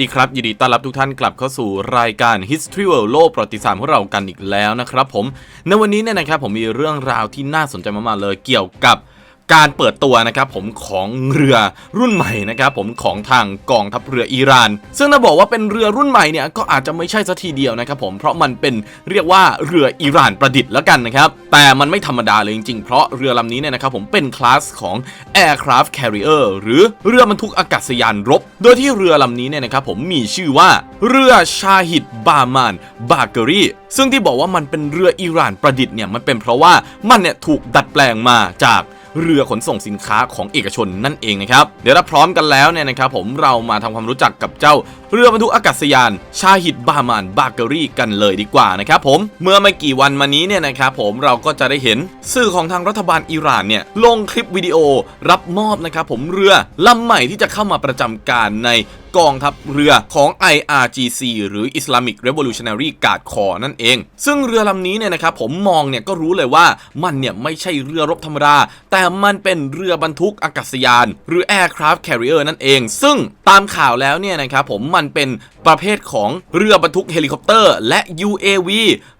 ดีครับ ยินดีต้อนรับทุกท่านกลับเข้าสู่รายการ History World โลกประวัติศาสตร์ของเรากันอีกแล้วนะครับผม ในวันนี้เนี่ยนะครับผมมีเรื่องราวที่น่าสนใจมากๆเลยเกี่ยวกับ การเปิดตัวนะครับผมของเรือรุ่นใหม่นะครับผมของทางกองทัพเรืออิหร่าน ซึ่งถ้าบอกว่าเป็นเรือรุ่นใหม่เนี่ยก็อาจจะไม่ใช่สัทีเดียวนะครับผมเพราะมันเป็นเรียกว่าเรืออิหร่านประดิษฐ์แล้วกันนะครับแต่มันไม่ธรรมดาเลยจริงๆ เพราะเรือลำนี้เนี่ยนะครับผมเป็นคลาสของ Aircraft Carrier หรือเรือบรรทุกอากาศยานรบ โดยที่เรือลำนี้เนี่ยนะครับผมมีชื่อว่าเรือชาฮิดบามานบาเกอรี่ซึ่งที่บอกว่ามันเป็นเรืออิหร่านประดิษฐ์เนี่ยมันเป็นเพราะว่ามันเนี่ยถูกดัดแปลงมาจาก เรือขนส่งสินค้าของเอกชนนั่นเองนะครับเดี๋ยวถ้าพร้อมกันแล้วเนี่ยนะครับผมเรามาทำความรู้จักกับเจ้า เรือบรรทุกอากาศยาน ชาหิดบามานบาเกอรี่กันเลยดีกว่านะครับผมเมื่อไม่กี่วันมานี้เนี่ยนะครับผมเราก็จะได้เห็นสื่อของทางรัฐบาลอิหร่านเนี่ยลงคลิปวิดีโอรับมอบนะครับผมเรือลำใหม่ที่จะเข้ามาประจำการใน กองทัพเรือของ IRGC หรือ Islamic Revolutionary Guard Corps นั่นเอง ซึ่งเรือลำนี้เนี่ยนะครับผมมองเนี่ยก็รู้เลยว่ามันเนี่ยไม่ใช่เรือรบธรรมดา แต่มันเป็นเรือบรรทุกอากาศยาน หรือ Aircraft Carrier นั่นเอง ซึ่งตามข่าวแล้วเนี่ยนะครับผมมันเป็นประเภทของเรือบรรทุกเฮลิคอปเตอร์ และ UAV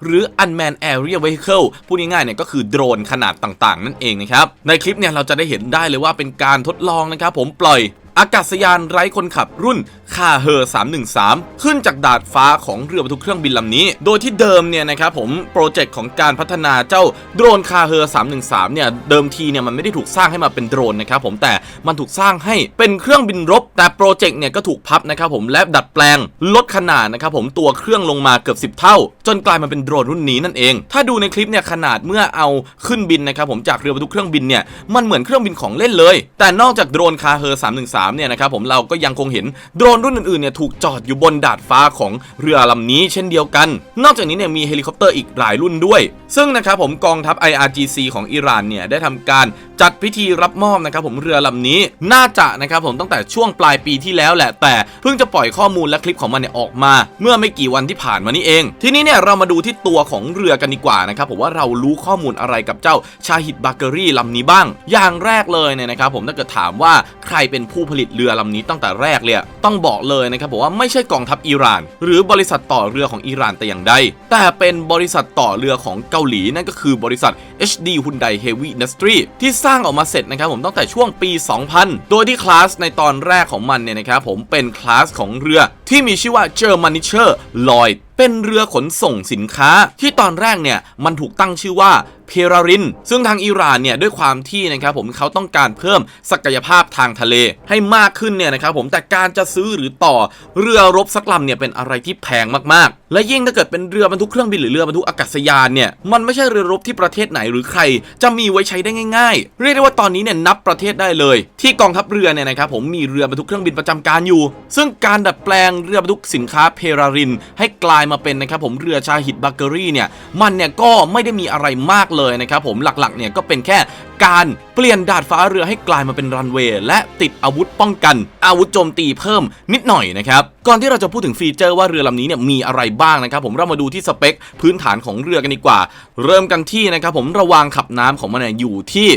หรือ Unmanned Aerial Vehicle พูดง่ายๆเนี่ยก็คือโดรนขนาดต่างๆ นั่นเองนะครับ ในคลิปเนี่ยเราจะได้เห็นได้เลยว่าเป็นการทดลองนะครับผมปล่อย อากาศยานไร้คนขับรุ่นคาเฮอร์313 ขึ้นจากดาดฟ้าของเรือบรรทุกเครื่องบินลำนี้ โดยที่เดิมเนี่ยนะครับผมโปรเจกต์ของการพัฒนาเจ้าโดรนคาเฮอร์313 เนี่ยเดิมทีเนี่ยมันไม่ได้ถูกสร้างให้มาเป็นโดรนนะครับผมแต่มันถูกสร้างให้เป็นเครื่องบินรบ แต่โปรเจกต์เนี่ยก็ถูกพับนะครับผมและดัดแปลงลดขนาดนะครับผมตัวเครื่องลงมาเกือบ 10 เท่า จนกลายมาเป็นโดรนรุ่นนี้นั่นเอง ถ้าดูในคลิปเนี่ยขนาดเมื่อเอาขึ้นบินนะครับผมจากเรือบรรทุกเครื่องบินเนี่ยมันเหมือนเครื่องบินของเล่นเลย แต่นอกจากโดรนคาเฮอร์313เนี่ยนะครับผมเราก็ยังคงเห็นโดรนรุ่นอื่นๆเนี่ยถูกจอดอยู่บนดาดฟ้าของเรือลำนี้เช่นเดียวกัน นอกจากนี้เนี่ยมีเฮลิคอปเตอร์อีกหลายรุ่นด้วย ซึ่งนะครับผมกองทัพ IRGC ของอิหร่านเนี่ยได้ทำการจัดพิธีรับมอบนะครับผมเรือลำนี้น่าจะนะครับผมตั้งแต่ช่วงปลายปีที่แล้วแหละแต่เพิ่งจะปล่อยข้อมูลและคลิปของมันเนี่ยออกมา เมื่อไม่กี่วันที่ผ่านมานี้เอง ทีนี้เนี่ยเรามาดูที่ตัวของเรือกันดีกว่านะครับผมว่าเรารู้ข้อมูลอะไรกับเจ้าชาฮิดบาเกอรี่ลำนี้บ้าง อย่างแรกเลยเนี่ยนะครับผมถ้าเกิดถามว่าใครเป็นผู้ผลิตเรือลำนี้ตั้งแต่แรกเลยต้องบอกเลยนะครับผมว่าไม่ใช่กองทัพอิหร่าน หรือบริษัทต่อเรือของอิหร่านแต่อย่างใด แต่เป็นบริษัทต่อเรือของเกาหลีนั่นก็คือบริษัท HD Hyundai Heavy Industry ที่สร้างออกมาเสร็จนะครับผมตั้งแต่ช่วงปี 2000 โดยที่คลาสในตอนแรกของมันเนี่ยนะครับผมเป็นคลาสของเรือที่มีชื่อว่า Germanischer Lloyd เป็นเรือขนส่งสินค้า ที่ตอนแรกเนี่ยมันถูกตั้งชื่อว่าเพราริน ซึ่งทางอิหร่านเนี่ยด้วยความที่นะครับผมเขาต้องการเพิ่มศักยภาพทางทะเลให้มากขึ้นเนี่ยนะครับผมแต่การจะซื้อหรือต่อเรือรบสักลำเนี่ยเป็นอะไรที่แพงมากๆ และยิ่งถ้าเกิดเป็นเรือบรรทุกเครื่องบินหรือเรือบรรทุกอากาศยานเนี่ยมันไม่ใช่เรือรบที่ประเทศไหนหรือใคร จะมีไว้ใช้ได้ง่าย ๆ เรียกได้ว่าตอนนี้เนี่ยนับประเทศได้เลย ที่กองทัพเรือเนี่ยนะครับผมมีเรือบรรทุกเครื่องบินประจำการอยู่ ซึ่งการดัดแปลงเรือบรรทุกสินค้าเพราริน ให้กลายมาเป็นนะครับผมเรือชาหิดบาเกอรี่เนี่ยมันเนี่ยก็ไม่ได้มีอะไรมากเลยนะครับผมหลักๆเนี่ยก็เป็นแค่การ เปลี่ยนดาดฟ้าเรือให้กลายมาเป็นรันเวย์และติดอาวุธป้องกัน อาวุธโจมตีเพิ่มนิดหน่อยนะครับ ก่อนที่เราจะพูดถึงฟีเจอร์ว่าเรือลำนี้เนี่ยมีอะไรบ้างนะครับ ผมเรามาดูที่สเปคพื้นฐานของเรือกันดีกว่า เริ่มกันที่นะครับผมระวางขับน้ำของมันเนี่ยอยู่ที่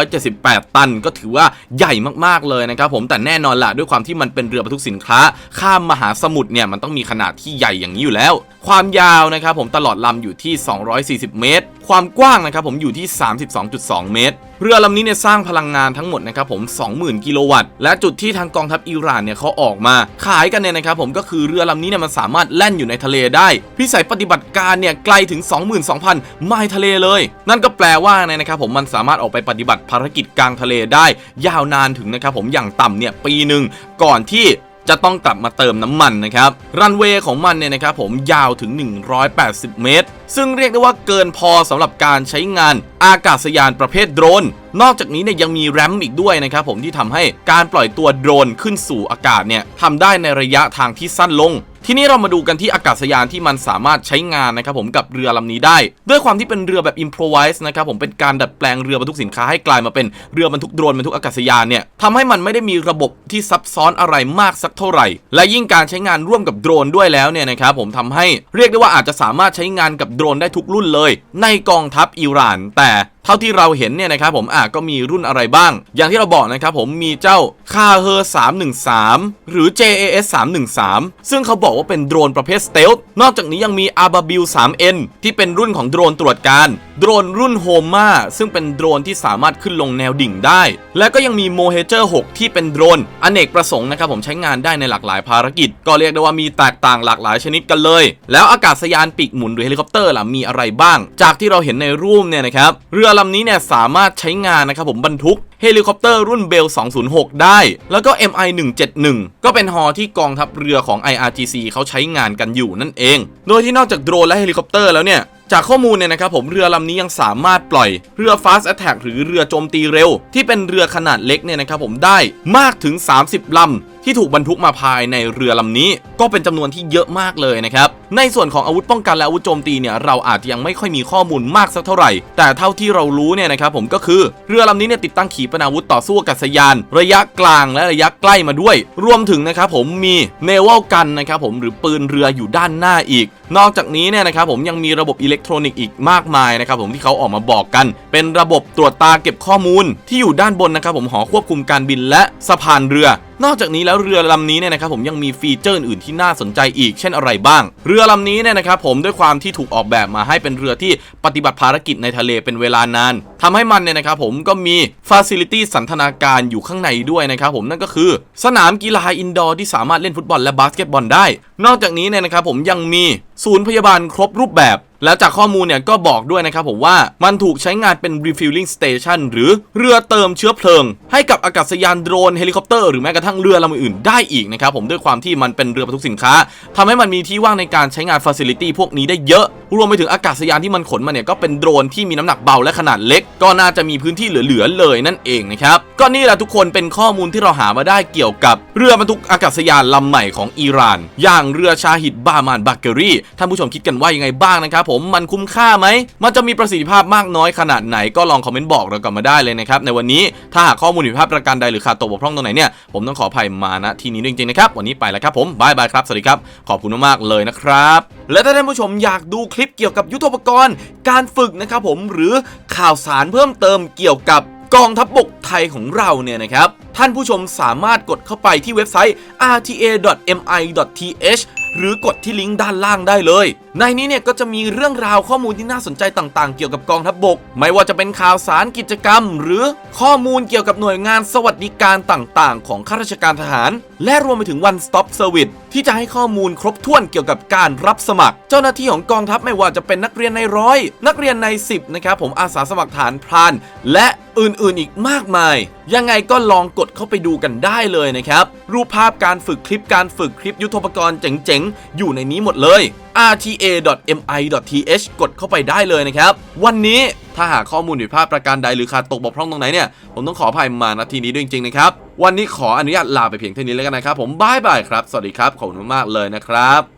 41,978 ตัน ก็ถือว่าใหญ่มากๆเลยนะครับผมแต่แน่นอนละด้วยความที่มันเป็นเรือบรรทุกสินค้า ข้ามมหาสมุทรเนี่ยมันต้องมีขนาดที่ใหญ่อย่างนี้อยู่แล้ว ความยาวนะครับผมตลอดลำอยู่ที่ 240 เมตร ความกว้างนะครับผมอยู่ที่ 32.2เมตร เรือลำนี้เนี่ยสร้างพลังงานทั้งหมดนะครับผม 20,000 กิโลวัตต์ และจุดที่ทางกองทัพอิหร่านเนี่ยเขาออกมา ขายกันเนี่ยนะครับผมก็คือเรือลำนี้เนี่ยมันสามารถแล่นอยู่ในทะเลได้ พิสัยปฏิบัติการเนี่ยไกลถึง 22,000 ไมล์ทะเลเลย นั่นก็แปลว่าเนี่ยนะครับผมมันสามารถออกไปปฏิบัติภารกิจกลางทะเลได้ ยาวนานถึงนะครับผมอย่างต่ำเนี่ยปีหนึ่งก่อนที่ จะต้องกลับมาเติมน้ำมันนะครับ รันเวย์ของมันเนี่ยนะครับผมยาวถึง 180 เมตร ซึ่งเรียกได้ว่าเกินพอสำหรับการใช้งานอากาศยานประเภทโดรน นอกจากนี้เนี่ยยังมีแรมอีกด้วยนะครับผมที่ทำให้การปล่อยตัวโดรนขึ้นสู่อากาศเนี่ยทำได้ในระยะทางที่สั้นลง ทีนี้เรามาดูกันที่อากาศยานที่มันสามารถใช้งานนะครับผมกับเรือลำนี้ได้ ด้วยความที่เป็นเรือแบบ improvise นะครับผมเป็นการดัดแปลงเรือบรรทุกสินค้าให้กลายมาเป็นเรือบรรทุกโดรนบรรทุกอากาศยานเนี่ยทำให้มันไม่ได้มีระบบที่ซับซ้อนอะไรมากสักเท่าไหร่ และยิ่งการใช้งานร่วมกับโดรนด้วยแล้วเนี่ยนะครับผมทำให้เรียกได้ว่าอาจจะสามารถใช้งานกับโดรนได้ทุกรุ่นเลย ในกองทัพอิหร่าน แต่เท่าที่เราเห็นเนี่ยนะครับผมอะก็มีรุ่นอะไรบ้าง อย่างที่เราบอกนะครับผมมีเจ้าคาเฮอร์313 หรือ JAS 313ซึ่งเขาบอกว่าเป็นโดรนประเภทสเตลท์นอกจากนี้ยังมี a b a b i l 3N ที่เป็นรุ่นของโดรนตรวจการ โดรนรุ่นโฮมาซึ่งเป็นโดรนที่สามารถขึ้นลงแนวดิ่งได้ และก็ยังมี m o h a g e r 6ที่เป็นโดรนอเนกประสงค์นะครับผมใช้งานได้ในหลากหลายภารกิจ ก็เรียกได้ว่ามีแตกต่างหลากหลายชนิดกันเลย แล้วอากาศยานปีกหมุนหรือเฮลิคอปเตอร์ล่ะมีอะไรบ้าง จากที่เราเห็นในรูปเนี่ยนะครับเรือลำนี้เนี่ยสามารถใช้งานนะครับผมบรรทุก เฮลิคอปเตอร์รุ่นเบล 206 ได้ แล้วก็ MI 171 ก็เป็นฮอที่กองทัพเรือของ IRGC เขาใช้งานกันอยู่นั่นเอง โดยที่นอกจากโดรนและเฮลิคอปเตอร์แล้วเนี่ยจากข้อมูลเนี่ยนะครับผมเรือลำนี้ยังสามารถปล่อยเรือ Fast Attack หรือเรือโจมตีเร็ว ที่เป็นเรือขนาดเล็กเนี่ยนะครับผมได้มากถึง 30ลำ ที่ถูกบรรทุกมาภายในเรือลำนี้ ก็เป็นจำนวนที่เยอะมากเลยนะครับ ในส่วนของอาวุธป้องกันและอาวุธโจมตีเนี่ยเราอาจจะยังไม่ค่อยมีข้อมูลมากสักเท่าไหร่ แต่เท่าที่เรารู้เนี่ยนะครับผมก็คือเรือลำนี้เนี่ยติดตั้งขีปนาวุธต่อสู้อากาศยาน ระยะกลางและระยะใกล้มาด้วย รวมถึงนะครับผมมีเนว a l กันนะครับผมหรือปืนเรืออยู่ด้านหน้าอีก นอกจากนี้เนี่ยนะครับผมยังมีระบบอิเล็กทรอนิกส์อีกมากมายนะครับผมที่เขาออกมาบอกกัน เป็นระบบตรวจตาเก็บข้อมูลที่อยู่ด้านบนนะครับผมหอควบคุมการบินและสะพานเรือ นอกจากนี้แล้วเรือลำนี้เนี่ยนะครับผมยังมีฟีเจอร์อื่นๆที่น่าสนใจอีกเช่นอะไรบ้าง เรือลำนี้เนี่ยนะครับผมด้วยความที่ถูกออกแบบมาให้เป็นเรือที่ปฏิบัติภารกิจในทะเลเป็นเวลานานทำให้มันเนี่ยนะครับผมก็มีฟาซิลิตี้สันทนาการอยู่ข้างในด้วยนะครับผมนั่นก็คือ สนามกีฬาอินดอร์ที่สามารถเล่นฟุตบอลและบาสเกตบอลได้ นอกจากนี้เนี่ยนะครับผมยังมีศูนย์พยาบาลครบรูปแบบ แล้วจากข้อมูลเนี่ยก็บอกด้วยนะครับผมว่ามันถูกใช้งานเป็น refueling station หรือเรือเติมเชื้อเพลิง ให้กับอากาศยานโดรนเฮลิคอปเตอร์หรือแม้กระทั่งเรือลำอื่นได้อีกนะครับผมด้วยความที่มันเป็นเรือบรรทุกสินค้าทำให้มันมีที่ว่างในการใช้งาน facility พวกนี้ได้เยอะ รวมไปถึงอากาศยานที่มันขนมาเนี่ยก็เป็นโดรนที่มีน้ำหนักเบาและขนาดเล็ก ก็น่าจะมีพื้นที่เหลือๆเลยนั่นเองนะครับก็นี่แหละทุกคนเป็นข้อมูลที่เราหามาได้เกี่ยวกับเรือบรรทุกอากาศยานลำใหม่ของอิหร่าน อย่างเรือชาฮิดบามานบักเกอรี่ท่านผู้ชมคิดกันว่ายังไงบ้างนะครับผมมันคุ้มค่าไหมมันจะมีประสิทธิภาพมากน้อยขนาดไหนก็ลองคอมเมนต์บอกเรากันมาได้เลยนะครับในวันนี้ถ้าหากข้อมูลผิดพลาดประการใดหรือขาดตกบกพร่องตรงไหนเนี่ยผมต้องขออภัยมาณที่นี้จริงๆนะครับวันนี้ไปแล้วครับผมบายบายครับสวัสดีครับ ขอบคุณมากๆเลยนะครับและถ้าท่านผู้ชมอยากดูคลิปเกี่ยวกับยุทธปกรณ์ การฝึกนะครับผมหรือข่าวสารเพิ่มเติมเกี่ยวกับกองทัพบบกไทยของเราเนี่ยนะครับท่านผู้ชมสามารถกดเข้าไปที่เว็บไซต์ rta.mi.th หรือกดที่ลิงก์ด้านล่างได้เลย ในนี้เนี่ยก็จะมีเรื่องราวข้อมูลที่น่าสนใจต่างๆ เกี่ยวกับกองทัพบบก ไม่ว่าจะเป็นข่าวสารกิจกรรม หรือข้อมูลเกี่ยวกับหน่วยงานสวัสดิการต่างๆ ของข้าราชการทหาร และรวมไปถึง one stop service ที่จะให้ข้อมูลครบถ้วนเกี่ยวกับการรับสมัคร เจ้าหน้าที่ของกองทัพไม่ว่าจะเป็นนักเรียนในร้อย นักเรียนใน 10นะครับผมอาสาสมัครฐานพราน และอื่นๆอีกมากมายยังไงก็ลองกดเข้าไปดูกันได้เลยนะครับ รูปภาพการฝึกคลิปการฝึกคลิปยุทโธปกรณ์เจ๋งๆ อยู่ในนี้หมดเลย rta.mi.th กดเข้าไปได้เลยนะครับ วันนี้ถ้าหากข้อมูลผิดพลาดประการใดหรือขาดตกบกพร่องตรงไหนเนี่ย ผมต้องขออภัยมาณทีนี้ด้วยจริงๆนะครับ วันนี้ขออนุญาตลาไปเพียงเท่านี้แล้วกันนะครับ ผมบายบายครับ สวัสดีครับ ขอบคุณมากเลยนะครับ